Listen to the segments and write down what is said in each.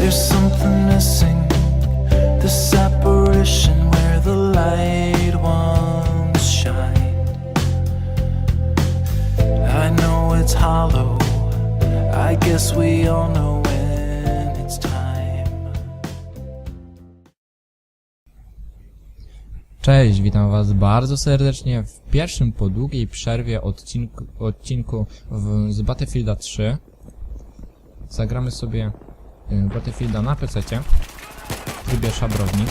There's something missing. This apparition where the light once shined. I know it's hollow. I guess we all know Cześć, witam was bardzo serdecznie w pierwszym po długiej przerwie odcinku, odcinku w, z Battlefielda 3. Zagramy sobie y, Battlefielda na PC w trybie szabrownik.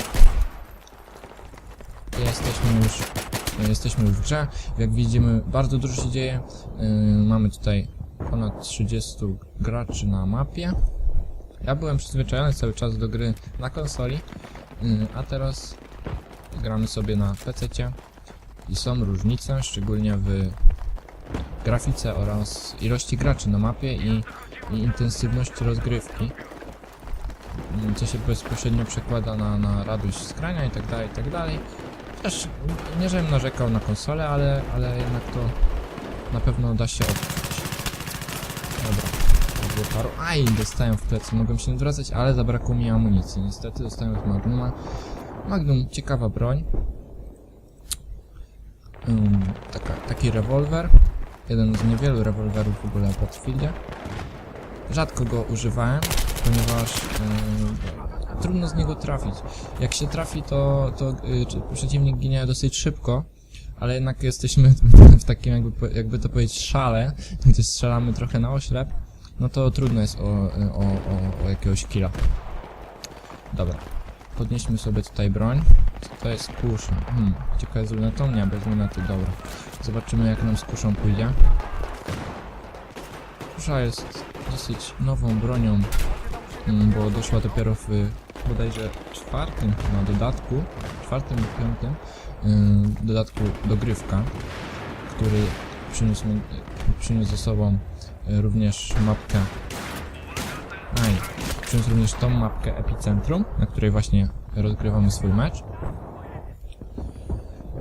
Jesteśmy już, jesteśmy już w grze. Jak widzimy, bardzo dużo się dzieje. Y, mamy tutaj ponad 30 graczy na mapie. Ja byłem przyzwyczajony cały czas do gry na konsoli, y, a teraz gramy sobie na PC i są różnice, szczególnie w grafice oraz ilości graczy na mapie i, i intensywności rozgrywki. Mm, Co się bezpośrednio przekłada na, na radość z grania i tak dalej, i tak dalej. Też nie żebym narzekał na konsolę, ale, ale jednak to na pewno da się odczuć. Dobra, to paru. Aj, dostałem w plecy, mogłem się odwracać, ale zabrakło mi amunicji. Niestety dostałem od Magnuma. Magnum, ciekawa broń. Ym, taka, taki rewolwer. Jeden z niewielu rewolwerów w ogóle w Battlefieldzie. Rzadko go używałem, ponieważ ym, trudno z niego trafić. Jak się trafi, to, to y, przeciwnik ginie dosyć szybko, ale jednak jesteśmy w takim, jakby, jakby to powiedzieć, szale, gdzie strzelamy trochę na oślep, no to trudno jest o, o, o, o jakiegoś killa. Dobra. Podnieśmy sobie tutaj broń. Co to jest kusza? Hmm, ciekawe jest lunetą? Nie, bez lunety, dobra. Zobaczymy jak nam z kuszą pójdzie. Kusza jest dosyć nową bronią, mm, bo doszła dopiero w bodajże czwartym na dodatku, czwartym lub piątym ym, dodatku dogrywka, który przyniósł, przyniósł ze sobą również mapkę Aj, przyniósł również tą mapkę Epicentrum, na której właśnie rozgrywamy swój mecz.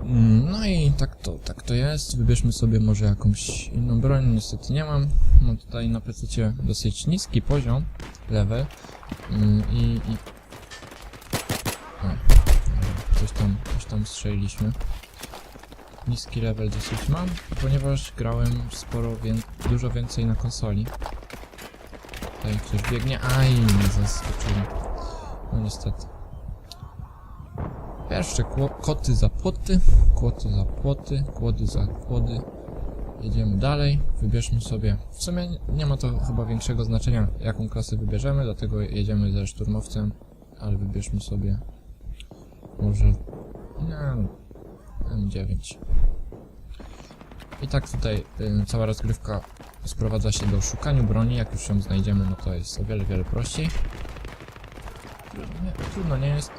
Mm, No i tak to, tak to jest. Wybierzmy sobie może jakąś inną broń. Niestety nie mam. Mam tutaj na PC dosyć niski poziom, level. Mm, I, i... O, coś tam, coś tam strzeliliśmy. Niski level dosyć mam, ponieważ grałem sporo, wię dużo więcej na konsoli. Tutaj ktoś biegnie. Aj, mnie zaskoczyli. No niestety. Kło- koty za płoty, kłoty za płoty, kłody za kłody. Jedziemy dalej, wybierzmy sobie. W sumie nie- nie ma to chyba większego znaczenia, jaką klasę wybierzemy, dlatego jedziemy ze szturmowcem, ale wybierzmy sobie może. Nie, no, M9. I tak tutaj y, cała rozgrywka sprowadza się do szukania broni. Jak już ją znajdziemy, no to jest o wiele, wiele prościej. Nie, trudno nie jest.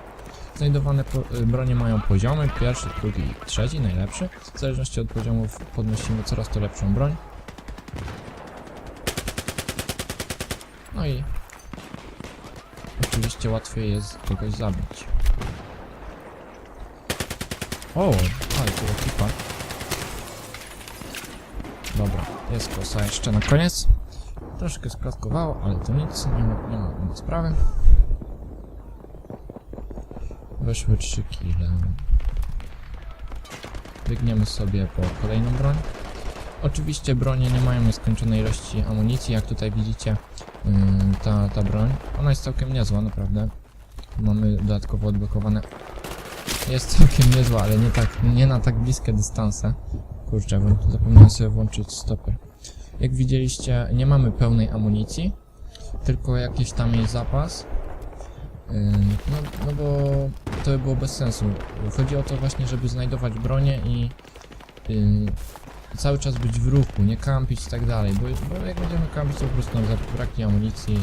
Znajdowane y, bronie mają poziomy, pierwszy, drugi, trzeci, najlepszy. W zależności od poziomów podnosimy coraz to lepszą broń. No i oczywiście łatwiej jest kogoś zabić. O, ale to ekipa. Dobra, jest kosa jeszcze na koniec. Troszkę sklatkowało, ale to nic, nie ma, nie ma, ma sprawy. Weszły 3 kile. Biegniemy sobie po kolejną broń. Oczywiście bronie nie mają nieskończonej ilości amunicji, jak tutaj widzicie yy, ta, ta broń. Ona jest całkiem niezła, naprawdę. Mamy dodatkowo odblokowane. Jest całkiem niezła, ale nie, tak, nie na tak bliskie dystanse. Kurczę, zapomniałem sobie włączyć stoper. Jak widzieliście, nie mamy pełnej amunicji, tylko jakiś tam jest zapas. No, no bo to by było bez sensu. Chodzi o to właśnie, żeby znajdować bronię i cały czas być w ruchu, nie kampić i tak dalej, bo, bo jak będziemy kampić, to po prostu nam zabraknie amunicji.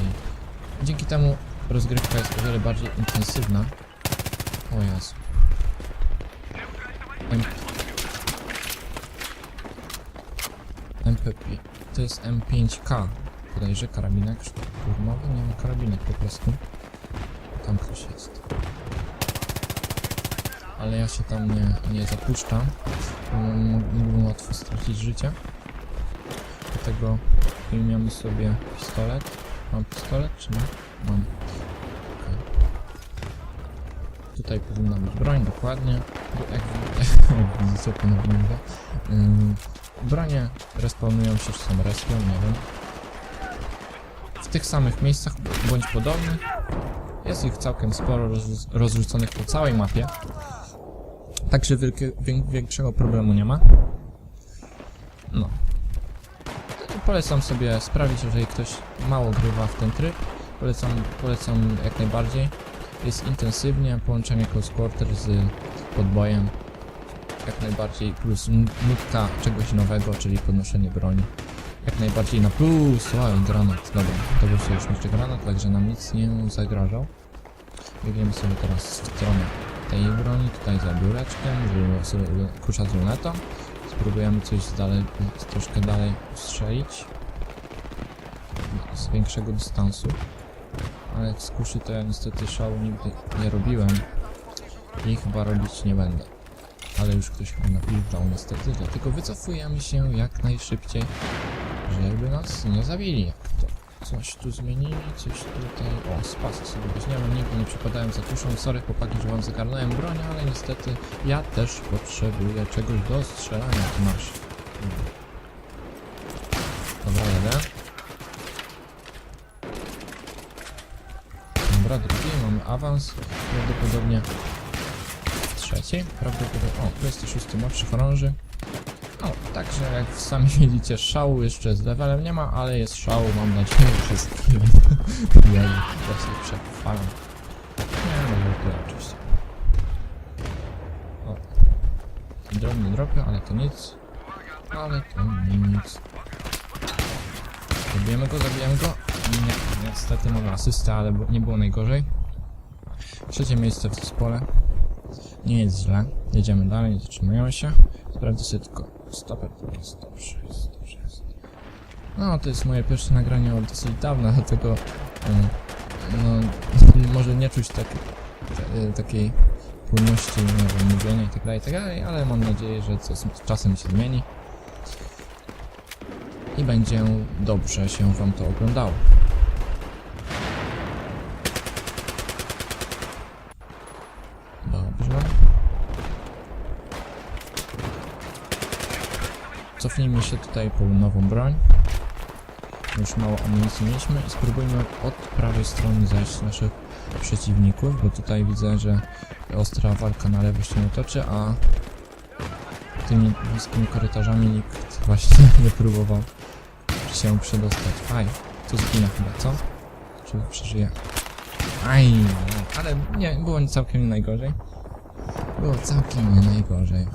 Dzięki temu rozgrywka jest o wiele bardziej intensywna. O Jezu. To jest M5K. Podejrzę karabinek szturmowy, nie ma karabinek po prostu. Tam ktoś jest. Ale ja się tam nie, nie zapuszczam. Mógłbym łatwo stracić życie. Dlatego Przyjmiemy sobie pistolet. Mam pistolet, czy nie? Mam. Okej. Tutaj powinna być broń, dokładnie. Bo Jak, widzicie, ponownie mówię. Ym, bronie respawnują się, czy są respią, nie wiem. W tych samych miejscach, bądź podobnych. Jest ich całkiem sporo rozrzu- rozrzuconych po całej mapie. Także większego problemu nie ma. No. Polecam sobie sprawdzić, jeżeli ktoś mało grywa w ten tryb. Polecam, polecam jak najbardziej. Jest intensywnie, połączenie close quarter z podbojem. Jak najbardziej, plus nutka czegoś nowego, czyli podnoszenie broni. Jak najbardziej na plus. O, i granat. Dobra, to był sojuszniczy granat, także nam nic nie zagrażał. Biegniemy sobie teraz w stronę tej broni, tutaj za biureczkiem, żeby sobie kusza z lunetą. Spróbujemy coś z dalej, troszkę dalej strzelić. Z większego dystansu. Ale z kuszy to ja niestety szału nigdy nie robiłem. I chyba robić nie będę. Ale już ktoś chyba napiszczał niestety, dlatego wycofujemy się jak najszybciej, żeby nas nie zabili. To coś tu zmienili, coś tutaj... O, spasy sobie weźmiemy, nigdy nie przypadałem za kuszą. Sorry chłopaki, że wam zagarnąłem broń, ale niestety ja też potrzebuję czegoś do strzelania. Tu masz. Dobra, jeden. Dobra, drugi, mamy awans. Prawdopodobnie trzeci. Prawdopodobnie... O, 26 młodszy chorąży. No, także jak sami widzicie, szału jeszcze z levelem nie ma, ale jest szału, mam nadzieję, że z killem. ja właśnie przetrwałem. Nie, no żartuję oczywiście. O. Drobny dropy, ale to nic. Ale to nic. Zabijemy go, zabijemy go. Nie, niestety mamy asystę, ale nie było najgorzej. Trzecie miejsce w zespole. Nie jest źle. Jedziemy dalej, nie zatrzymujemy się. Sprawdzę sobie tylko stoper, jest dobrze, jest dobrze, jest. No, to jest moje pierwsze nagranie od dosyć dawna, dlatego e, no, może nie czuć tak, ta, takiej płynności, nie wiem, mówienia i tak dalej, i tak dalej, ale mam nadzieję, że z czasem się zmieni i będzie dobrze się wam to oglądało. Dobrze. Cofnijmy się tutaj po nową broń. Już mało amunicji mieliśmy i spróbujmy od prawej strony zajść naszych przeciwników, bo tutaj widzę, że ostra walka na lewo się nie toczy, a tymi bliskimi korytarzami nikt właśnie nie próbował się przedostać. Aj, tu zginę chyba, co? Czy przeżyję? Aj, ale nie, było całkiem nie najgorzej. Było całkiem nie najgorzej.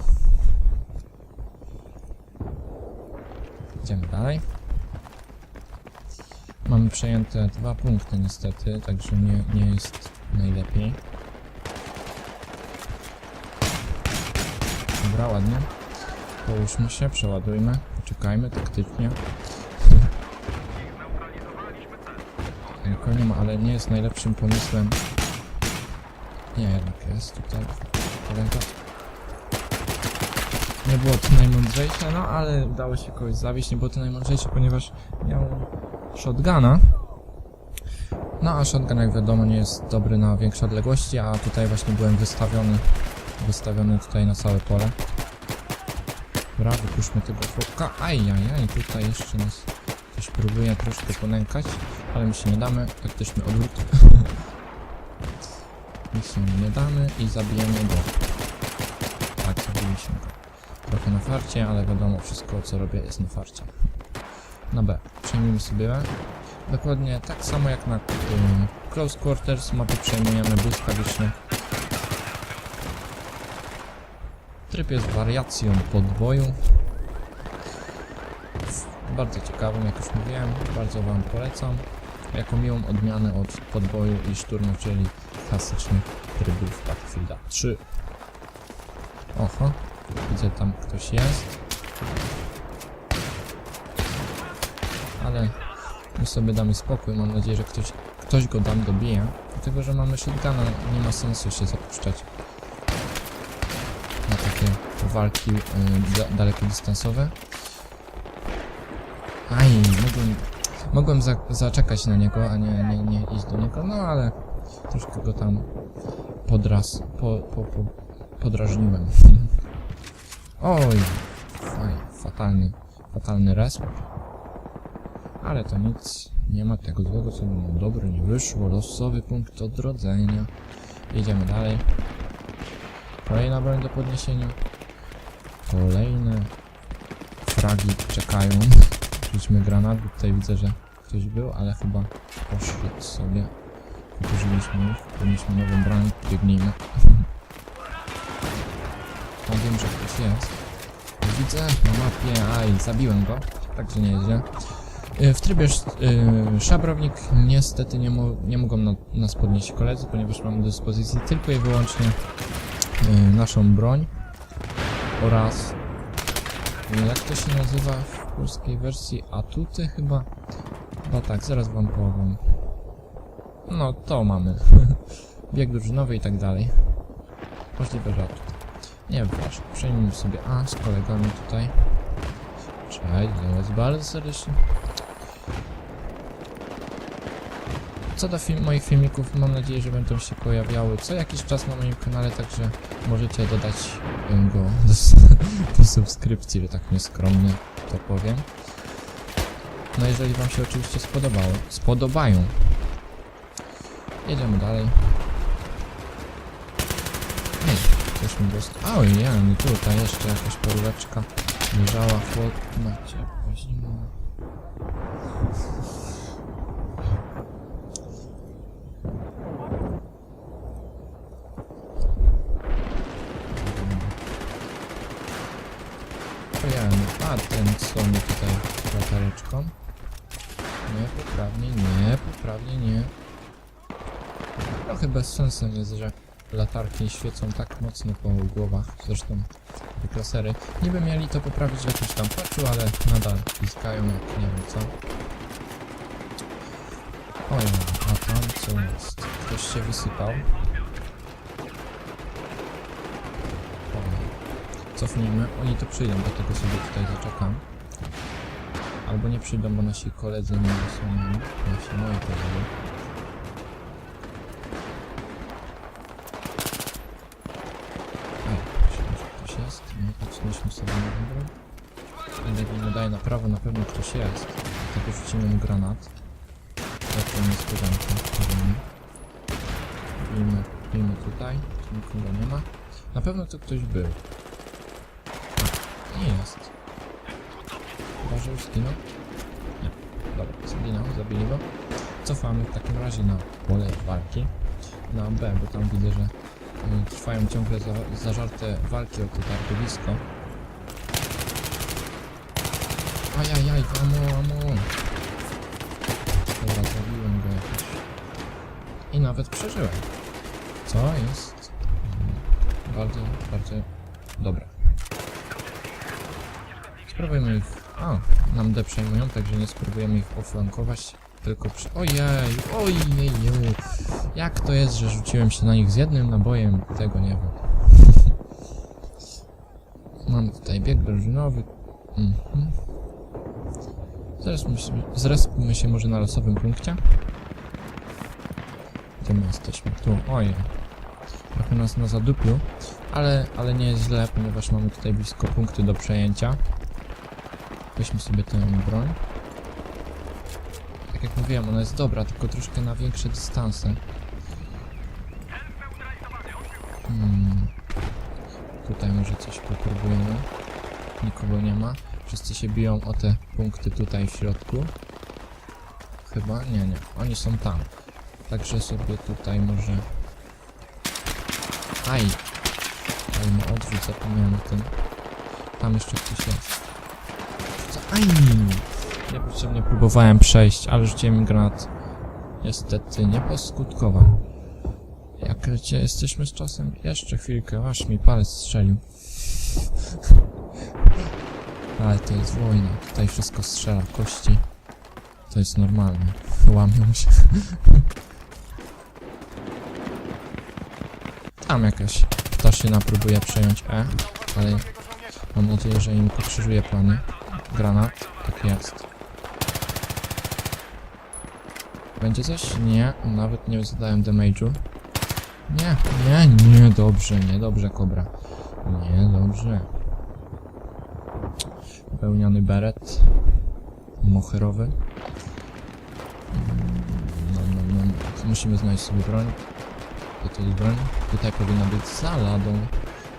Idziemy dalej. Mamy przejęte dwa punkty niestety, także nie, nie jest najlepiej. Dobra, ładnie. Połóżmy się, przeładujmy, poczekajmy taktycznie. Nikogo nie ma, ale nie jest najlepszym pomysłem. Nie, jednak jest tutaj. Kolega. Nie było to najmądrzejsze, no ale udało się kogoś zawieść. Nie było to najmądrzejsze, ponieważ miał shotguna. No a shotgun jak wiadomo nie jest dobry na większe odległości, a tutaj właśnie byłem wystawiony wystawiony tutaj na całe pole. Dobra, wypuszczmy tego chłopka. Ajajaj, tutaj jeszcze nas ktoś próbuje troszkę ponękać, ale my się nie damy. Taktyczny odwrót. my się nie damy i zabijemy go. Tak, zabiliśmy go. Trochę na farcie, ale wiadomo, wszystko co robię jest na farcie. Na B. Przejmijmy sobie B. Dokładnie tak samo jak na y, Close Quarters mapy przejmujemy błyskawicznie. Tryb jest wariacją podboju. Bardzo ciekawym, jak już mówiłem, bardzo Wam polecam. Jako miłą odmianę od podboju i szturmu, czyli klasycznych trybów Battlefielda 3. Oho, widzę tam ktoś jest. Ale my sobie damy spokój, mam nadzieję, że ktoś, ktoś go tam dobije. Dlatego, że mamy shotguna, nie ma sensu się zapuszczać na takie walki y, da, dalekodystansowe. Aj, mogłem, mogłem za, zaczekać na niego, a nie, nie, nie iść do niego, no ale troszkę go tam podraz, po, po, po, podrażniłem. Oj, faj, fatalny, fatalny resp. Ale to nic, nie ma tego złego, co było dobre, nie wyszło, losowy punkt odrodzenia. Jedziemy dalej. Kolejna broń do podniesienia. Kolejne fragi czekają. Rzućmy granat, bo tutaj widzę, że ktoś był, ale chyba poszedł sobie. Użyliśmy ich, podnieśmy nową broń, biegnijmy. Tam wiem, że ktoś jest. Widzę na mapie, aj, zabiłem go, także nie jedzie. Y, W trybie y, szabrownik niestety nie, nie mogą na nas podnieść koledzy, ponieważ mamy do dyspozycji tylko i wyłącznie y, naszą broń oraz jak to się nazywa w polskiej wersji atuty chyba? Chyba tak, zaraz wam powiem. No to mamy. Bieg drużynowy i tak dalej. Możliwe, że atut. Nie ważne. Przejmijmy sobie A z kolegami tutaj. Cześć, witam was bardzo serdecznie. Co do film, moich filmików, mam nadzieję, że będą się pojawiały co jakiś czas na moim kanale, także możecie dodać go do, do subskrypcji, że tak nieskromnie to powiem. No jeżeli wam się oczywiście spodobało, spodobają. Jedziemy dalej. Ej, coś mi dostał. Oj, ja, i tutaj jeszcze jakaś poróweczka leżała, chłodna, ciepła, zimna. Ojej, a ten co tutaj latareczką? Niepoprawnie, niepoprawnie, nie. Trochę bez sensu jest, że latarki świecą tak mocno po głowach, zresztą klasery. Niby mieli to poprawić w jakimś tam patchu, ale nadal piskają jak nie wiem co. Ojej, a tam co jest? Ktoś się wysypał. Ojej. Cofnijmy, oni to przyjdą, dlatego sobie tutaj zaczekam. Albo nie przyjdą, bo nasi koledzy nie są nasi moi koledzy. Ktoś jest. Dlatego rzucimy mu granat. Taką niespodziankę. Bijmy, bijmy tutaj. Tu nikogo nie ma. Na pewno to ktoś był. A, nie jest. Chyba, że już zginął? Nie. Dobra, zginął, zabili go. Cofamy w takim razie na pole walki. Na B, bo tam widzę, że y, trwają ciągle za, zażarte walki o to targowisko. Ajajaj, amo, amo. Dobra, zabiłem go jakoś. I nawet przeżyłem. Co jest bardzo, bardzo dobre. Spróbujmy ich... A, nam D przejmują, także nie spróbujemy ich oflankować, tylko przy... Ojej, ojeju. Jak to jest, że rzuciłem się na nich z jednym nabojem? Tego nie wiem. Mamy tutaj bieg drużynowy. Mhm. Zrespmy się może na losowym punkcie. Gdzie my jesteśmy? Tu, ojej. Trochę nas na zadupiu, ale, ale nie jest źle, ponieważ mamy tutaj blisko punkty do przejęcia. Weźmy sobie tę broń. Tak jak mówiłem, ona jest dobra, tylko troszkę na większe dystanse. Hmm. Tutaj może coś popróbujemy. Nikogo nie ma. Wszyscy się biją o te punkty tutaj w środku. Chyba? Nie, nie. Oni są tam. Także sobie tutaj może... Aj! Aj, no odwrót, zapomniałem o tym. Tam jeszcze ktoś jest. Aj! Niepotrzebnie próbowałem przejść, ale rzuciłem mi granat. Niestety nie poskutkował. Jak lecie jesteśmy z czasem? Jeszcze chwilkę, aż mi palec strzelił. Ale to jest wojna. Tutaj wszystko strzela. Kości. To jest normalne. Łamią się. Tam jakaś ptaszyna próbuje przejąć E, ale mam nadzieję, że im pokrzyżuje plany. Granat, tak jest. Będzie coś? Nie, nawet nie zadałem damage'u. Nie, nie, nie, dobrze, nie, dobrze, kobra. Nie, dobrze. Wełniany beret. Moherowy. Mm, No, no, no. Musimy znaleźć sobie broń. To to jest broń. Tutaj powinna być za ladą.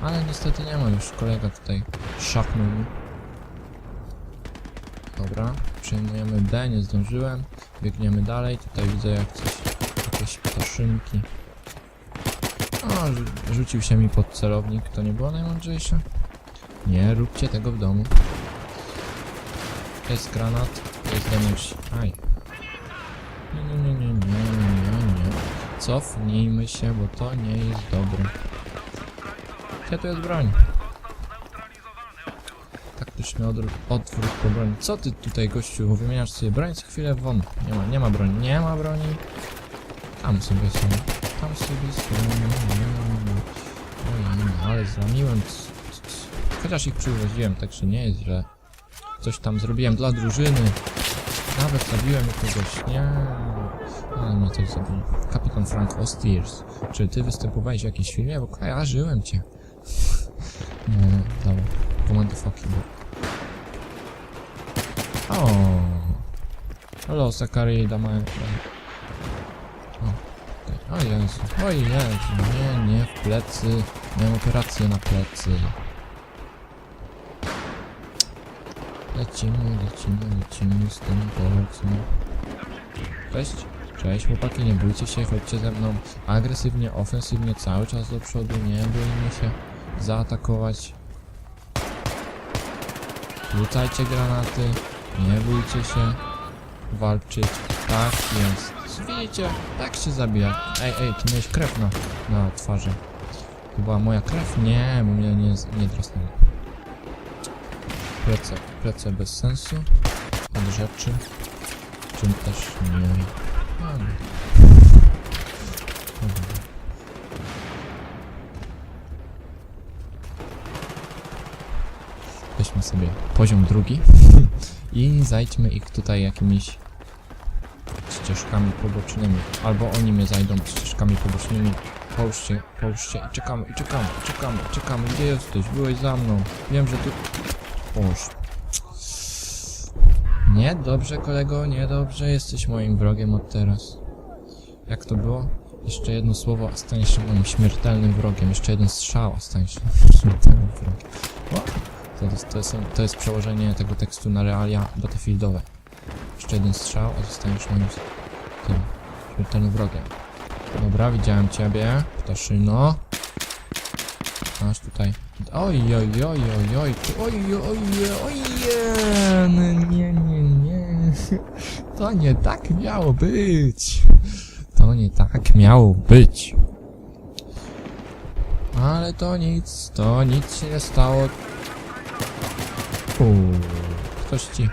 Ale niestety nie ma już. Kolega tutaj szapnął mi. Dobra, przejmujemy D, nie zdążyłem. Biegniemy dalej. Tutaj widzę jak coś, jakieś ptaszynki. O, rzu- rzucił się mi pod celownik. To nie było najmądrzejsze. Nie róbcie tego w domu. To jest granat, to jest damage. Aj. Nie, nie, nie, nie, nie, nie, nie. Cofnijmy się, bo to nie jest dobre. Gdzie tu jest broń? Taktyczny odwrót, odwrót po broń. Co ty tutaj, gościu? Wymieniasz sobie broń co chwilę won. Nie ma, nie ma broni, nie ma broni. Tam sobie są. Tam sobie są. Ojej, ale c- Chociaż ich przywoziłem, także nie jest źle. Coś tam zrobiłem dla drużyny. Nawet zabiłem kogoś. Nie. Ale mnie coś zabiło. Kapitan Frank Ostiers. Czy ty występowałeś w jakimś filmie? Bo kojarzyłem cię. Nie, dobra. Komandy fucking. O. Hello, Sakari Damae. O. O Jezu, o Jezu, nie, nie, w plecy. Miałem operację na plecy. Lecimy, lecimy, lecimy z tym polcem. Cześć. Cześć chłopaki, nie bójcie się, chodźcie ze mną agresywnie, ofensywnie, cały czas do przodu, nie bójmy się zaatakować. Rzucajcie granaty, nie bójcie się walczyć. Tak jest. Widzicie, tak się zabija. Ej, ej, ty miałeś krew na, na twarzy. To była moja krew? Nie, mnie nie, nie drasnęło. Plece, plece bez sensu. Od rzeczy. Czym też nie. A, no. Dobra. Weźmy sobie poziom drugi i zajdźmy ich tutaj jakimiś ścieżkami pobocznymi. Albo oni mnie zajdą ścieżkami pobocznymi. Połóżcie, połóżcie i czekamy, i czekamy, czekamy, czekamy. Gdzie jesteś? Byłeś za mną. Wiem, że tu... Połóż. Nie, dobrze kolego, nie dobrze. Jesteś moim wrogiem od teraz. Jak to było? Jeszcze jedno słowo, a staniesz się moim śmiertelnym wrogiem. Jeszcze jeden strzał, a staniesz się śmiertelnym wrogiem. O, to, jest, to, jest, to jest przełożenie tego tekstu na realia battlefieldowe. Jeszcze jeden strzał, a zostaniesz moim tym śmiertelnym wrogiem. Dobra, widziałem ciebie, ptaszyno. Masz tutaj. Oj, oj, oj, oj, oj, oj, oj, oj, oj, nie, nie, nie. To nie tak miało być. To nie tak miało być. Ale to nic, to nic się nie stało. Uuu, ktoś ci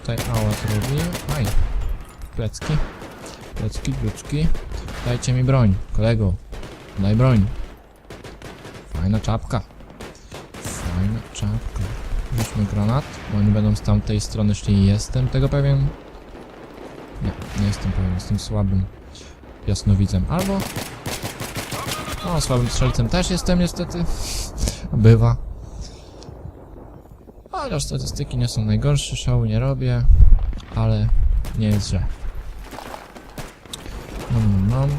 tutaj ała zrobił. Aj, plecki, plecki, kluczki. Dajcie mi broń, kolego. Daj broń. Fajna czapka. Fajna czapka. Rzućmy granat, bo oni będą z tamtej strony szli. Jestem tego pewien? Nie, nie jestem pewien, jestem słabym jasnowidzem. Albo... No, słabym strzelcem też jestem niestety. Bywa. Chociaż statystyki nie są najgorsze, szału nie robię, ale nie jest źle. Mam, mam.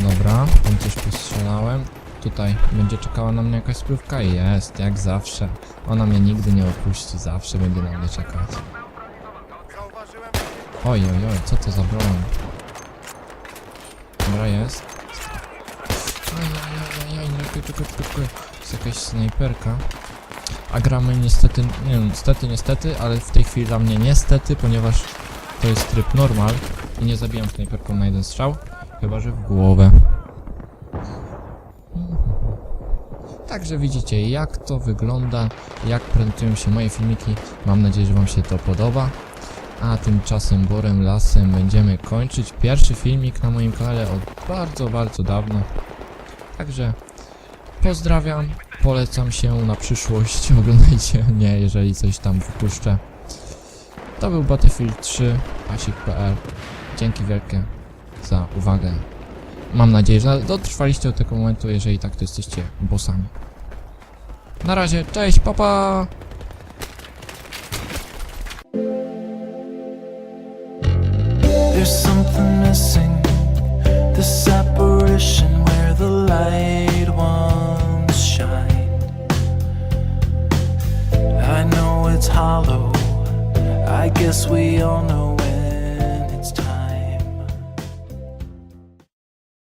Dobra, tam coś postrzelałem. Tutaj będzie czekała na mnie jakaś spływka? Jest, jak zawsze. Ona mnie nigdy nie opuści, zawsze będzie na mnie czekać. Oj, oj, oj, co to za broń? Dobra, jest. Oj, oj, oj, oj, oj, czekaj, czekaj, czekaj. Jest jakaś snajperka. A gramy niestety, nie wiem, niestety, niestety, ale w tej chwili dla mnie niestety, ponieważ to jest tryb normal i nie zabijam snajperką na jeden strzał, chyba że w głowę. Także widzicie jak to wygląda, jak prezentują się moje filmiki. Mam nadzieję, że Wam się to podoba. A tymczasem Borem Lasem będziemy kończyć pierwszy filmik na moim kanale od bardzo, bardzo dawna. Także pozdrawiam, polecam się na przyszłość, oglądajcie mnie, jeżeli coś tam wypuszczę. To był Battlefield 3, asik.pl Dzięki wielkie za uwagę. Mam nadzieję, że dotrwaliście do tego momentu, jeżeli tak, to jesteście bossami. Na razie, cześć, papa! Pa.